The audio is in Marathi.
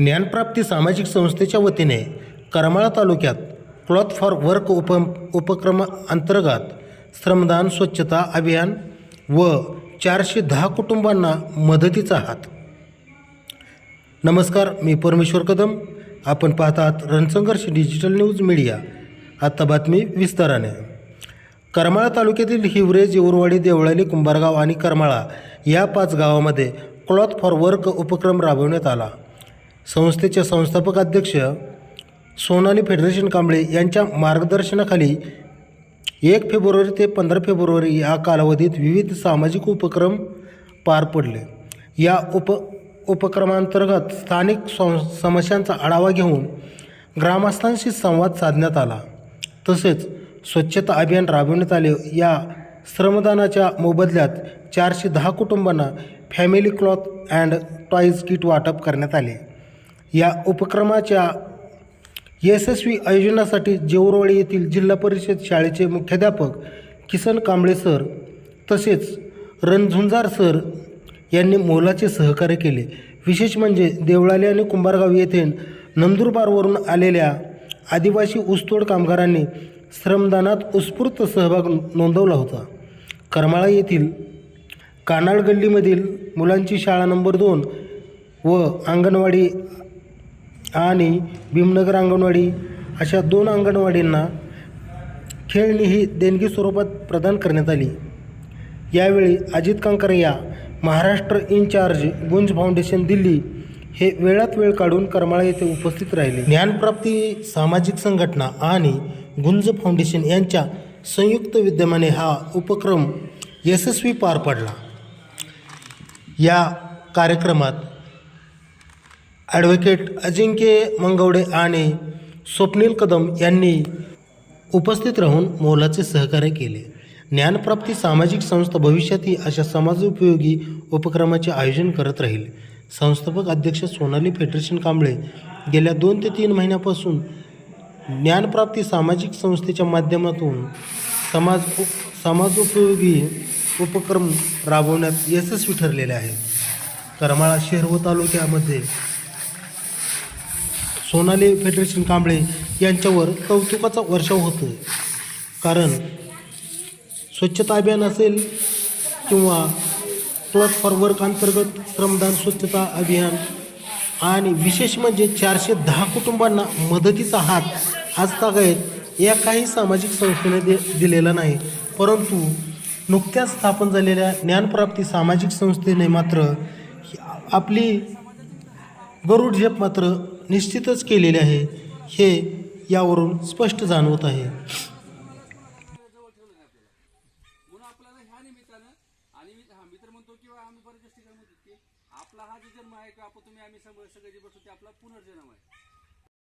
ज्ञानप्राप्ती सामाजिक संस्थेच्या वतीने करमाळा तालुक्यात क्लॉथ फॉर वर्क उप उपक्रमा अंतर्गत श्रमदान स्वच्छता अभियान व चारशे दहा कुटुंबांना मदतीचा हात. नमस्कार मी परमेश्वर कदम. आपण पाहतात आहात रणसंघर्ष डिजिटल न्यूज मीडिया. आता बातमी विस्ताराने. करमाळा तालुक्यातील हिवरे जिवरवाडी देवळाली कुंभारगाव आणि करमाळा या पाच गावामध्ये क्लॉथ फॉर वर्क उपक्रम राबवण्यात आला. संस्थेचे संस्थापक अध्यक्ष सोनाली फेडरेशन कांबळे यांच्या मार्गदर्शनाखाली एक फेब्रुवारी ते पंधरा फेब्रुवारी या कालावधीत विविध सामाजिक उपक्रम पार पडले. या उप उपक्रमांतर्गत स्थानिक सं समस्यांचा आढावा घेऊन ग्रामस्थांशी संवाद साधण्यात आला. तसेच स्वच्छता अभियान राबविण्यात आले. या श्रमदानाच्या मोबदल्यात चारशे दहा कुटुंबांना family cloth and toys kit वाटप करण्यात आले. या उपक्रमाच्या यशस्वी आयोजनासाठी जेवरवाळी येथील जिल्हा परिषद शाळेचे मुख्याध्यापक किसन कांबळे सर तसेच रणझुंजार सर यांनी मोलाचे सहकार्य केले. विशेष म्हणजे देवळाली आणि कुंभारगाव येथे नंदुरबारवरून आलेल्या आदिवासी ऊसतोड कामगारांनी श्रमदानात उत्स्फूर्त सहभाग नोंदवला होता. करमाळा येथील कानाळ गल्लीमधील मुलांची शाळा नंबर दोन व अंगणवाडी आणि भीमनगर अंगणवाडी अशा दोन अंगणवाडींना खेळणी ही देणगी स्वरूपात प्रदान करण्यात आली. यावेळी अजित कांकरया महाराष्ट्र इन्चार्ज गुंज फाउंडेशन दिल्ली हे वेळात वेळ काढून करमाळा येथे उपस्थित राहिले. ज्ञानप्राप्ती सामाजिक संघटना आणि गुंज फाउंडेशन यांच्या संयुक्त विद्यमाने हा उपक्रम यशस्वी पार पडला. या कार्यक्रमात ॲडव्होकेट अजिंक्य मंगवडे आणि स्वप्नील कदम यांनी उपस्थित राहून मोलाचे सहकार्य केले. ज्ञानप्राप्ती सामाजिक संस्था भविष्यातही अशा समाजोपयोगी उपक्रमाचे आयोजन करत राहील. संस्थापक अध्यक्ष सोनाली फेडरेशन कांबळे गेल्या दोन ते तीन महिन्यापासून ज्ञानप्राप्ती सामाजिक संस्थेच्या माध्यमातून समाज समाजोपयोगी उपक्रम राबवण्यात यशस्वी ठरलेले आहेत. करमाळा शहर व तालुक्यामध्ये सोनाली फेडरेशन कांबळे यांच्यावर कौतुकाचा वर्षाव होतो. कारण स्वच्छता अभियान असेल किंवा क्लॉथ फॉर वर्क अंतर्गत श्रमदान स्वच्छता अभियान आणि विशेष म्हणजे चारशे दहा कुटुंबांना मदतीचा हात आजतागायत काही सामाजिक संस्थेने दे दिलेला नाही. परंतु नुकत्याच स्थापन झालेल्या ज्ञानप्राप्ती सामाजिक संस्थेने मात्र आपली गरुड झेप मात्र निश्चितच केलेले आहे हे यावरून स्पष्ट जाणवत आहे. म्हणून आपल्याला ह्या निमित्तानं आणि मी आम्ही बऱ्याच ठिकाणी म्हणतो की आपला हा जे जन्म आहे का आपण तुम्ही आम्ही सगळे सगळे जे बसतो ते आपला पुनर्जन्म आहे.